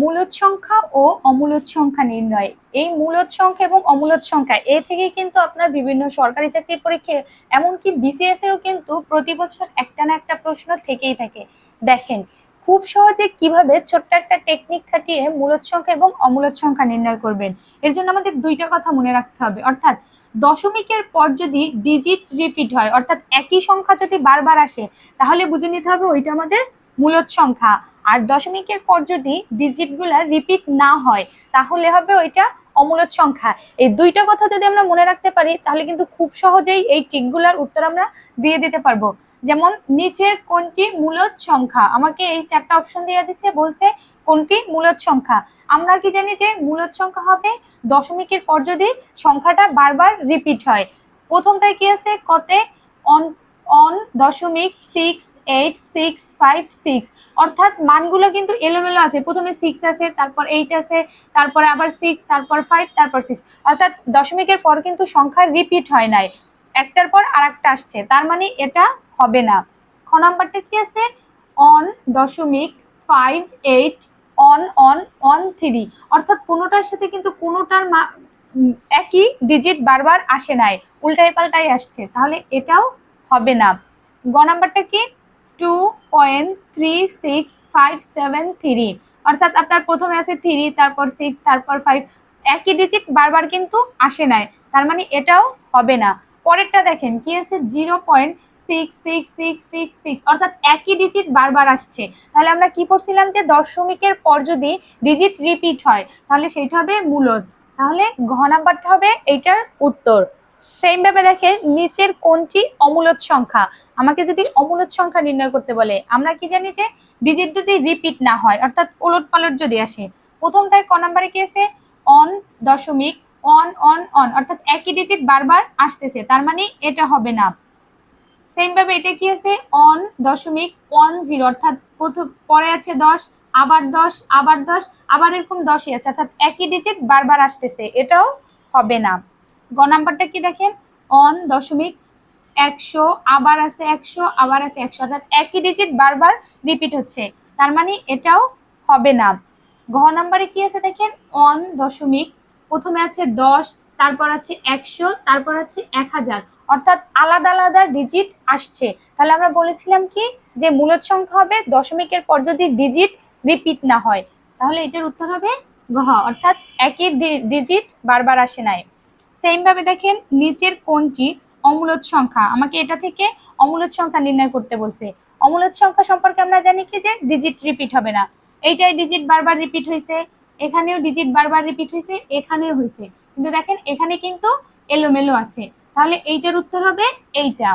মূলদ সংখ্যা ও অমূলদ সংখ্যা নির্ণয়। এই মূলদ সংখ্যা এবং অমূলদ সংখ্যা এ থেকে কিন্তু আপনার বিভিন্ন সরকারি চাকরির পরীক্ষা এমনকি বিসিএস এও কিন্তু প্রতি বছর একটা না একটা প্রশ্ন থেকেই থাকে। দেখেন, খুব সহজে কীভাবে ছোট্ট একটা টেকনিক খাটিয়ে মূলদ সংখ্যা এবং অমূলদ সংখ্যা নির্ণয় করবেন? এর জন্য আমাদের দুইটা কথা মনে রাখতে হবে। অর্থাৎ, দশমিকের পর যদি ডিজিট রিপিট হয়, অর্থাৎ একই সংখ্যা যদি বারবার আসে, তাহলে বুঝে নিতে হবে ওইটা আমাদের মূলদ সংখ্যা আর দশমিকের পর যদি ডিজিটগুলা রিপিট না হয়, তাহলে হবে ওইটা অমূলত সংখ্যা। এই দুইটা কথা যদি আমরা মনে রাখতে পারি, তাহলে কিন্তু খুব সহজেই এই টিকগুলার উত্তর আমরা দিয়ে দিতে পারব। যেমন, নিচের কোনটি মূলত সংখ্যা? আমাকে এই চারটা অপশন দিয়ে দিচ্ছে, বলছে কোনটি মূলত সংখ্যা? আমরা কি জানি যে মূলত সংখ্যা হবে দশমিকের পর যদি সংখ্যাটা বারবার রিপিট হয়। প্রথমটায় কি আছে? কতে দশমিক six eight six five six অর্থাৎ মানগুলো কিন্তু এলোমেলো আছে। প্রথমে সিক্স আছে, তারপর এইট আছে, তারপরে আবার সিক্স তারপর ফাইভ তারপর সিক্স অর্থাৎ দশমিকের পর কিন্তু সংখ্যা রিপিট হয় নাই। একটার পর আর একটা আসছে। তার মানে এটা হবে না। খ নাম্বারটা কি আছে? অন দশমিক five eight one one one three অর্থাৎ কোনোটার সাথে কিন্তু কোনোটার মা একই ডিজিট বারবার আসে নাই। উল্টাই পাল্টাই আসছে। তাহলে এটাও হবে না। গ নাম্বারটা কি? Two point three six five seven three অর্থাৎ আপনার প্রথমে আছে থ্রি তারপর সিক্স তারপর ফাইভ একই ডিজিট বারবার কিন্তু আসে নাই। তার মানে এটাও হবে না। পরেরটা দেখেন, কি আছে? Zero point six six six six six অর্থাৎ একই ডিজিট বারবার আসছে। তাহলে আমরা কি করছিলাম যে দশমিকের পর যদি ডিজিট রিপিট হয়, তাহলে সেইটা হবে মূলদ তাহলে ঘ নাম্বারটা হবে এইটার উত্তর। সেম ভাবে দেখেন, নিচের কোনটি অমূলদ সংখ্যা? আমাকে যদি অমূলদ সংখ্যা নির্ণয় করতে বলে, আমরা কি জানি যে ডিজিট যদি রিপিট না হয়, অর্থাৎ ওলট পালট যদি আসে, প্রথমটায় ক নাম্বারে কি আছে? অন দশমিক অন অন অন অর্থাৎ একই ডিজিট বারবার আসতেছে, তার মানে এটা হবে না। সেম ভাবে এটা কি আছে? অন দশমিক ওয়ান জিরো অর্থাৎ প্রথম, পরে আছে দশ, আবার দশ আবার দশ, আবার এরকম দশই আছে, অর্থাৎ একই ডিজিট বারবার আসতেছে, এটাও হবে না। গ নাম্বারটা কি দেখেন? অন দশমিক একশো, আবার আছে একশো, আবার আছে একশো। অর্থাৎ একই ডিজিট বারবার রিপিট হচ্ছে। তার মানে এটাও হবে না। ঘ নাম্বারে কি আছে দেখেন? অন দশমিক, প্রথমে আছে দশ, তারপর আছে একশো, তারপর আছে এক হাজার। অর্থাৎ আলাদা আলাদা ডিজিট আসছে। তাহলে আমরা বলেছিলাম কি? যে মূলদ সংখ্যা হবে দশমিকের পর যদি ডিজিট রিপিট না হয়। তাহলে এটার উত্তর হবে ঘ। অর্থাৎ একই ডিজিট বারবার আসে নাই। সেম ভাবে দেখেন, নিচের কোনটি অমূলত সংখ্যা। আমাকে এটা থেকে অমূলত সংখ্যা নির্ণয় করতে বলছে। অমূলত সংখ্যা সম্পর্কে আমরা জানি কি যে ডিজিট রিপিট হবে না। এইটাই ডিজিট বারবার রিপিট হয়েছে এখানেও ডিজিট বারবার রিপিট হয়েছে এখানেও হয়েছে কিন্তু দেখেন, এখানে কিন্তু এলোমেলো আছে। তাহলে এইটার উত্তর হবে এইটা।